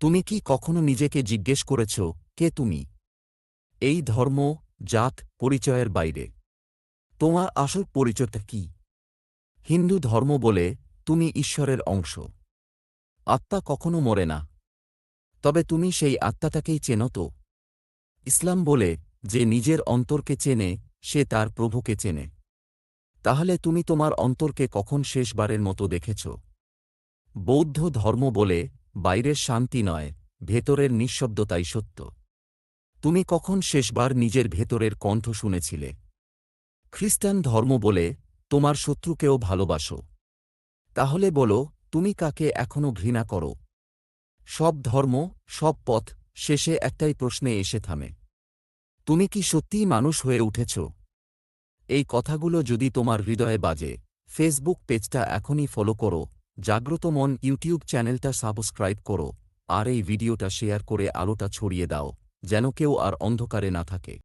তুমি কি কখনো নিজেকে জিজ্ঞেস করেছ, কে তুমি? এই ধর্ম, জাত, পরিচয়ের বাইরে। তোমার আসল পরিচয়টা কি? হিন্দু ধর্ম বলে, তুমি ঈশ্বরের অংশ। আত্মা কখনো মরে না। তবে তুমি সেই আত্মাটাকেই চেনো তো। ইসলাম বলে, যে নিজের অন্তরকে চেনে, সে তার প্রভুকে চেনে। তাহলে তুমি তোমার অন্তরকে কখন শেষবারের মতো দেখেছ? বৌদ্ধ ধর্ম বলে বাইরের শান্তি নয়, ভেতরের নিঃশব্দতাই সত্য। তুমি কখন শেষবার নিজের ভেতরের কণ্ঠ শুনেছিলে? খ্রিস্টান ধর্ম বলে, তোমার শত্রুকেও ভালোবাসো। তাহলে বলো, তুমি কাকে এখনও ঘৃণা করো? সব ধর্ম, সব পথ, শেষে একটাই প্রশ্নে এসে থামে। তুমি কি সত্যিই মানুষ হয়ে উঠেছ? এই কথাগুলো যদি তোমার হৃদয়ে বাজে ফেসবুক পেজটা এখনই ফলো করো। জাগ্রত মন ইউটিউব চ্যানেলটা সাবস্ক্রাইব করো, আর এই ভিডিওটা শেয়ার করে আলোটা ছড়িয়ে দাও, যেন কেউ আর অন্ধকারে না থাকে।